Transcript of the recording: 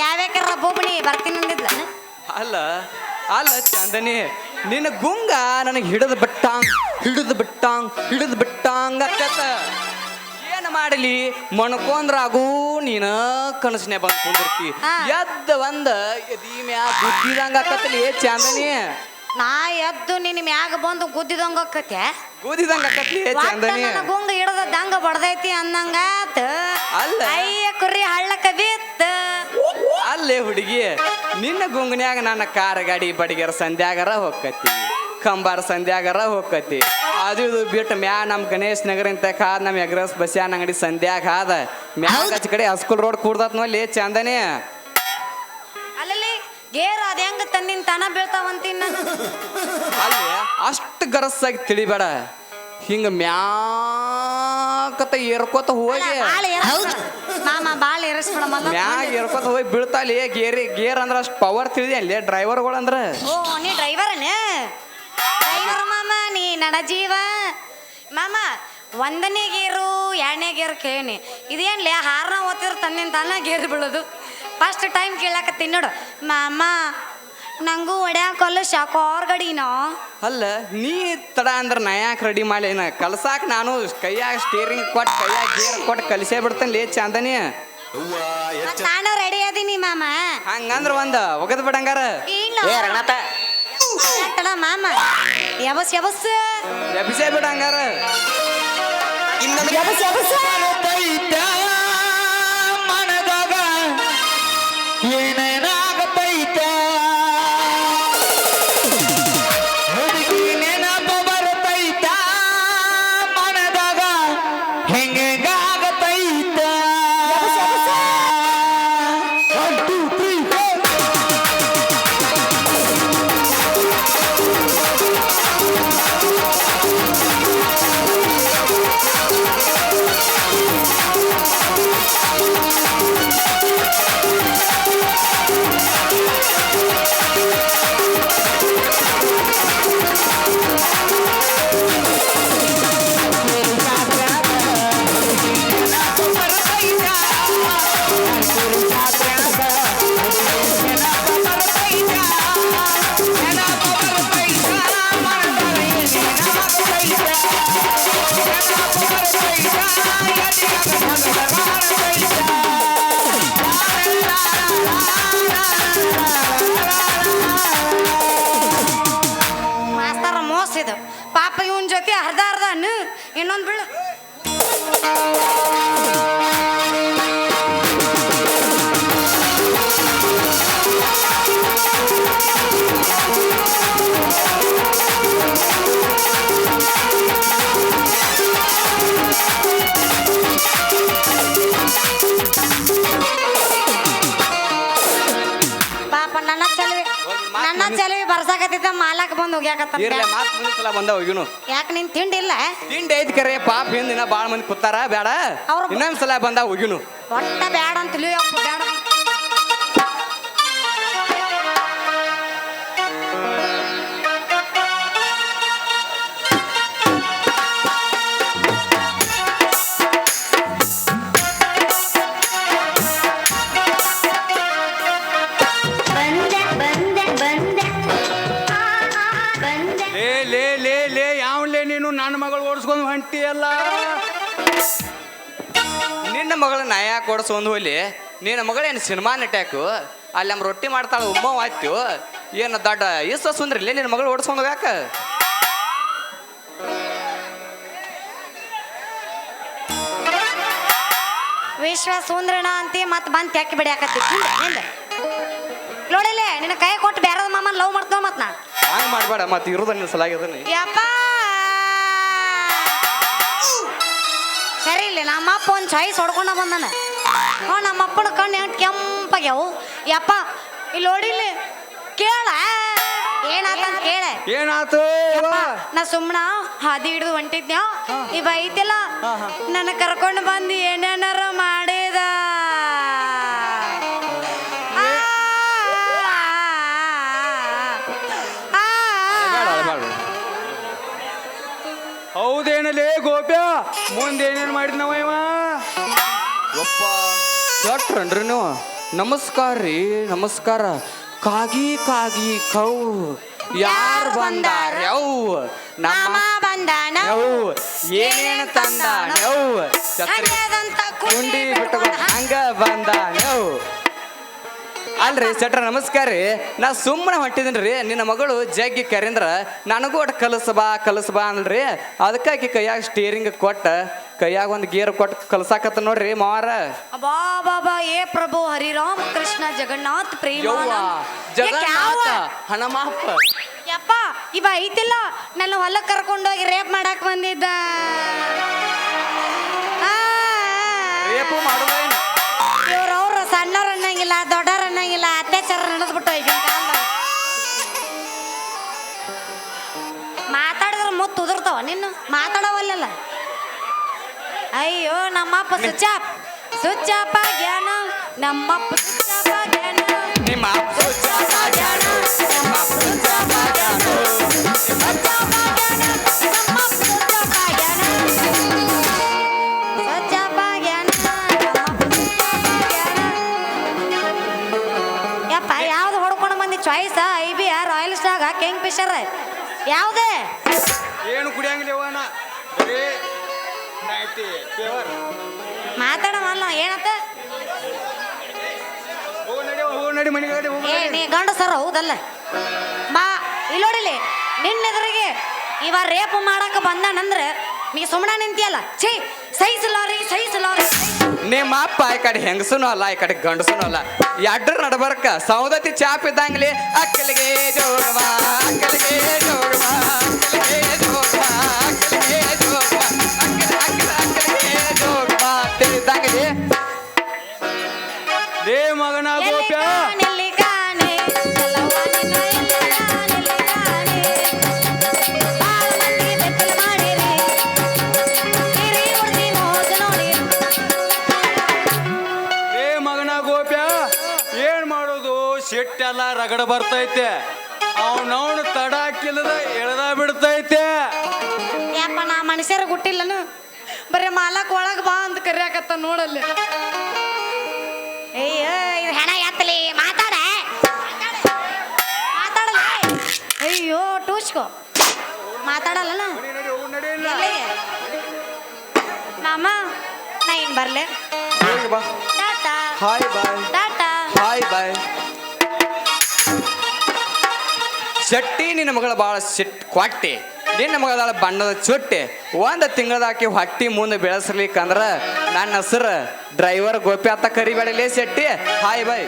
ಯಾವ್ಯಾಕಾರ ಬೋಬಣಿ ಬರ್ತೀನಿ ಅಂದಿದ್ಲ? ಅಲ್ಲ ಅಲ್ಲ ಚಂದನಿ ನಿನ್ನ ಗುಂಗ ನನಗೆ ಹಿಡಿದು ಬಿಟ್ಟಾಂಗ್ ಹಿಡಿದು ಬಿಟ್ಟಾಂಗ್ ಹಿಡಿದು ಬಿಟ್ಟಾಂಗ್ ಅಕ್ಕತ್ತ ಏನು ಮಾಡಲಿ? ಮೊಣಕೊಂದ್ರಾಗೂ ನೀನ ಕನಸನೆ ಬಂದು ಕುಂದಿರ್ತಿ. ಹಾ. ಎದ್ದ ಒಂದ ಎದಿ ಮ್ಯಾಗ ಗುದ್ದಿದಂಗ ಅಕ್ಕತ್ತಲಿ ಚಂದನಿ. ನಾ ಎದ್ದು ನಿನ್ನ ಮ್ಯಾಗ ಬಂದು ಗುದ್ದಿದಂಗ ಅಕ್ಕತ್ತೆ ಗುದ್ದಿದಂಗ ಅಕ್ಕತ್ಲಿ ಚಂದನಿ. ಗುಂಗ ಹಿಡದ ದಂಗ ಬಡ್ದೈತಿ ಅಂದಂಗಾತ ಅಲ್ಲ. ಅಯ್ಯ ಕುರಿ ಹಳ್ಳಕ್ಕ ಬಿತ್ತ ಅಲ್ಲೇ ಹುಡುಗಿ ನಿನ್ನ ಗುಂಗನ್ಯಾಗ ನನ್ನ ಕಾರ್ ಗಾಡಿ ಬಡಿಗೆರ ಸಂಧ್ಯಾಗರ ಹೋಗ್ಕತಿ ಕಂಬಾರ ಸಂಧ್ಯಾಗರ ಹೋಗ್ಕತಿ ಅದು ಇದು ಬಿಟ್ಟು ಮ್ಯಾ ನಮ್ಮ ಗಣೇಶ್ ನಗರ ಇಂತ ಕಾದ್ ನಮ್ಮ ಎಗ್ರಸ್ ಬಸ್ಯಾನ ಅಂಗಡಿ ಸಂಧ್ಯಾಗ ಆದ. ಮ್ಯಾಗ ಆಚೆ ಕಡೆ ಹಸ್ಕುಲ್ ರೋಡ್ ಕೂಡ್ದತ್ ನೋಡಿ ಚಂದನೆ. ಅಲ್ಲಲ್ಲಿ ಗೇರ್ ಅದ ಹೆಂಗ ತನ್ನಿನ ತನ ಬೀಳ್ತಾವಂತೀನಿ ಅಲ್ಲಿ ಅಷ್ಟು ಗರಸ್ಸಾಗಿ ತಿಳಿಬೇಡ. ಹಿಂಗ ಮ್ಯಾಕತ ಏರ್ಕೋತ ಹೋಗಿ. ಬಾಳ ಏರಿಸ್ಬೇಡ. ಮಾಮ ಬಾಳ ಏರಿಸ್ಬಿಡಮಲ್ಲ ಮ್ಯಾಗ ಏರ್ಕೋತ ಹೋಗಿ ಬೀಳ್ತಾಲಿ ಗೇರಿ ಗೇರ್ ಅಂದ್ರ ಅಷ್ಟು ಪವರ್ ತಿಳಿದೆ ಅಲ್ಲಿ ಡ್ರೈವರ್ಗಳು ಅಂದ್ರ. ಓ ನೀ ಡ್ರೈವರನೇ ಡ್ರೈವರ್ ಮಾಮ ನೀ ನಡ ಜೀವ. ಮಾಮ ಒಂದನೇ ಗೇರು ಎರಡನೇ ಗೇರ್ ಕೇಳಿ ಇದೇನ್ಲೇ ಹಾರ್ನ ಓದ್ತಿರ್ ತನ್ನಿಂದ ತಾನ ಗೇರ್ ಬೀಳೋದು. ಫಸ್ಟ್ ಟೈಮ್ ಕೇಳಾಕತ್ತೀನಿ ನೋಡು. ಮಾಮ ನಂಗೂ ಹೊಡ್ಯಾಕಲ್ಲ ಶಾಕ ಗಡಿನೋ ಅಲ್ಲ ನೀ ತಡ ಅಂದ್ರೆ ನಾ ಯಾಕೆ ರೆಡಿ ಮಾಡಿನ ಕಲ್ಸಾಕ್ ನಾನು ಕೈಯಾಗ ಸ್ಟೇರಿಂಗ್ ಕೊಟ್ಟು ಕೈಯಾಗ ಗೇರ್ ಕೊಟ್ಟು ಕಲಿಸೇ ಬಿಡ್ತೇನೆ ಲೇ ಚಂದನಿ. ನಾನು ರೆಡಿ ಅದೀನಿ ಮಾಮ. ಹಂಗಂದ್ರ ಒಂದ ಒಗದ್ ಬಿಡಂಗಾರ ಇಲ್ಲ. ಏ ತಡ ಮಾಮ ಯಬಸ್ ಯಬಸ್ ಎಬ್ಸೇ ಬಿಡಂಗಾರ ಇನ್ನೊಂದು ಅರ್ಧ ಅರ್ಧ ಇನ್ನೊಂದು ಬೀಳು ಬರ್ಸಾಕತ್ತಿದ್ದ ಮಾಲಕ್ ಬಂದು ಹೋಗ್ಯಾಕತ್ತ ಇರ್ಲಿ ಮಾತು ಮುಂದಿನ ಸಲ ಬಂದ ಹೋಗಿನು ಯಾಕೆ ನಿನ್ ತಿಂಡಿಲ್ಲ ತಿಂಡಿ ಐತಿ ಕರೆ ಪಾಪ ಹಿಂದಿನ ಬಾಳ ಮಂದಿ ಕೂತಾರ ಬೇಡ ಅವ್ರು- ಇನ್ನೊಂದ್ ಸಲ ಬಂದ ಹೋಗಿನು ಒಟ್ಟ ಬ್ಯಾಡ ಅಂತ ತಿಳಿಯಪ್ಪ ಬ್ಯಾಡ ಲೇ ಲೇ ಲೇ ಲೇ ಯಾವನ್ಲೇ ನೀನು? ನನ್ನ ಮಗಳು ಓಡಿಸ್ಕೊಂಡು ಹೊಂಟಿಯಲ್ಲ. ನಿನ್ನ ಮಗಳ ನಾ ಯಾಕೆ ಕೊಡ್ಸೊಂದು ಹೋಲಿ ನಿನ್ನ ಮಗಳೇನು ಸಿನಿಮಾ ನಟ್ಯಾಕು? ಅಲ್ಲಿ ನಮ್ಮ ರೊಟ್ಟಿ ಮಾಡ್ತಾಳೆ ಉಮ್ಮ ಆಯ್ತು ಏನು ದೊಡ್ಡ ಇಷ್ಟ ಸುಂದ್ರಿಲ್ಲ ನಿನ್ನ ಮಗಳು ಓಡಿಸ್ಕೊಂಡು ಯಾಕ ವಿಶ್ವ ಸುಂದ್ರಣ ಅಂತ ಮತ್ತೆ ಬಂದ್ ತೆಕ್ಕಿ ಬಿಡ್ಯಾಕತ್ತಿ ಮಾಡಬೇಡ ಮತ್ತೆ ಇರೋದ ನಿನ್ನ ಸಲಾಗ್ಯದನಿ ಯಪ್ಪ! ಸರಿ ಇಲ್ಲ ನಮ್ಮ ಅಪ್ಪ ಒಂದು ಚಾಯ್ಸ್ ಹೊಡ್ಕೊಂಡ ಬಂದಾನ. ಹ್ಞೂ ನಮ್ಮ ಅಪ್ಪನ ಕಣ್ಣು ಎಂಟು ಕೆಂಪಾಗ್ಯಾವು. ಯಪ್ಪ ಇಲ್ಲಿ ನೋಡಿಲ್ಲ ಕೇಳ. ಏನಾತ ಕೇಳ. ಏನಾತು? ನಾ ಸುಮ್ಮನ ಹಾದಿ ಹಿಡಿದು ಹೊಂಟಿದ್ನ್ಯೋ. ಇವ ಐತಿಲ್ಲ. ನನ್ನ ಕರ್ಕೊಂಡು ಬಂದು ಏನೇನಾರ ಮಾಡಿದ. ಗೋಪ್ಯ ಮುಂದೆ ಏನೇನು ಮಾಡಿದ್ನವ ಇವ? ಒಪ್ಪ ಕೆಟ್ರನ್ರಿ ನೀವು ನಮಸ್ಕಾರ ರೀ ನಮಸ್ಕಾರ. ಕಾಗಿ ಕಾಗಿ ಕೌ ಯಾರು ಬಂದಾರ ಯವ್ ನಮ್ಮ ಮಾಮ ಬಂದಾನ. ಯವ್ ಏನೇನು ತಂದಾನ. ಯವ್ ಛತ್ರಿ ಕುಂಡಿ ಬಿಟ್ಟು ಹಂಗ ಬಂದಾನ? ಯವ್ ಅಲ್ರಿ ಸೆಟ್ರ ನಮಸ್ಕಾರ ರೀ. ನಾ ಸುಮ್ಮನೆ ಹೊಂಟಿದ್ದೀನಿ ರೀ ನಿನ್ನ ಮಗಳು ಜಗ್ಗಿ ಕರೀಂದ್ರ. ನನಗೂ ಒಟ್ಟು ಕಲಸಬಾ ಕಲಸಬಾ ಕಲಸ ಬಾ ಅನ್ರಿ ಅದಕ್ಕಾಗಿ ಕೈಯಾಗ ಸ್ಟೀರಿಂಗ್ ಕೊಟ್ಟ ಕೈಯಾಗ ಒಂದು ಗೇರ್ ಕೊಟ್ಟು ಕಲಸಾಕತ್ತ ನೋಡ್ರಿ ಮಾರ ಅಬ್ಬಾ ಬಾಬಾ ಏ ಪ್ರಭು ಹರಿರಾಮ ಕೃಷ್ಣ ಜಗನ್ನಾಥ್ ಪ್ರೇಮ ಯವ್ವ ಜಗನ್ನಾಥ ಹಣಮಾಪ. ಯಪ್ಪ ಇವ ಐತಿಲ್ಲ. ನನ್ನ ಹೊಲಕ್ಕೆ ಕರ್ಕೊಂಡೋಗಿ ರೇಪ್ ಮಾಡಕ್ ಬಂದಿದ್ದ. ರೇಪು ಮಾತಾಡವಲ್ಲ ಅಯ್ಯೋ ನಮ್ಮಪ್ಪ ಸುಚಾಪ್ ಸುಚಾಪ ಜ್ಞಾನ ನಮ್ಮಪ್ಪ ಸುಚಾಪ ನಮ್ಮಪ್ಪ ಯಪ್ಪ ಯಾವ್ದು ಹೊಡ್ಕೊಂಡು ಬಂದಿ? Choice I B royal stag Kingfisher ಯಾವುದೇ? ಏನು ಕುಡಿಯಂಗಿಲ್ಲ ಮಾತಾಡಮಲ್ಲ ಬರೀ ನೈಟಿ ಪೇವರ್. ಮಾತಾಡವಲ್ಲ ಏನತ್ತ? ಹೋಗು ನಡಿ ಹೋಗು ನಡಿ ಮನೆಗೆ ನಡಿ ಹೋಗು ಏ ನೀ ಗಂಡ ಸರ್ ಹೌದಲ್ಲ? ಬಾ ಇಲ್ಲಿ ನೋಡಿಲಿ ನಿನ್ನೆದುರಿಗೆ ಇವ ರೇಪ್ ಮಾಡಕ ಬಂದಾನಂದ್ರೆ ನೀ ಸುಮ್ಮನೆ ನಿಂತಿಯಲ್ಲ? ಛೀ ಸಹಿಸಲಾರಿ ಸಹಿಸಲಾರಿ ನಿಮ್ಮ ಅಪ್ಪ ಈ ಕಡೆ ಹೆಂಗಸನು ಅಲ್ಲ ಈ ಕಡೆ ಗಂಡಸನು ಅಲ್ಲ. ಎಡ್ರ ನಡಬರ್ಕ ಸೌದತ್ತಿ ಚಾಪ್ ಇದ್ದಂಗ್ಲಿ ಅಕ್ಕಲಿಗೆ ಜೋಗವಾ ಅಕ್ಕಲಿಗೆ ಜೋಗವ ಸಿಟ್ಟೆಲ್ಲ ರಗಡ ಬರ್ತೈತೆ. ಅವನವನು ತಡ ಹಾಕಿಲ್ಲದ ಎಳ್ದ ಬಿಡ್ತೈತೆ. ಯಪ್ಪ ನಾ ಮನುಷ್ಯರ ಗುಟ್ಟಿಲ್ಲನು ಬರೀ ಮಾಲಕ್ ಒಳಗ್ ಬಾ ಅಂತ ಕರಿಯಾಕತ್ತ ನೋಡಲ್ಲಿ. ಅಯ್ಯ ಇದು ಹೆಣ ಎತ್ತಲಿ. ಮಾತಾಡ. ಮಾತಾಡಲ್ಲ. ಅಯ್ಯೋ ಟೂಸ್ಕೋ ಮಾತಾಡಲ್ಲ ಮಾಮ ನಾ ಏನ್ ಬರ್ಲೆ. ಹೋಗಿ ಬಾ. ಟಾಟಾ. ಹಾಯ್ ಬಾಯ್ ಟಾಟಾ. ಹಾಯ್ ಬಾಯ್ ಶೆಟ್ಟಿ ನಿನ್ನ ಮಗಳ ಭಾಳ ಸಿಟ್ ಕ್ವಾಟ್ಟಿ. ನಿನ್ನ ಮಗಳ ಬಣ್ಣದ ಚುಟ್ಟಿ. ಒಂದು ತಿಂಗಳದಾಕಿ ಹೊಟ್ಟಿ ಮುಂದೆ ಬೆಳೆಸ್ಲಿಕ್ಕಂದ್ರ ನನ್ನ ಹೆಸರು ಡ್ರೈವರ್ ಗೋಪಿ ಅತ್ತ ಕರಿಬೇಡಲೇ ಶೆಟ್ಟಿ. Hi bye.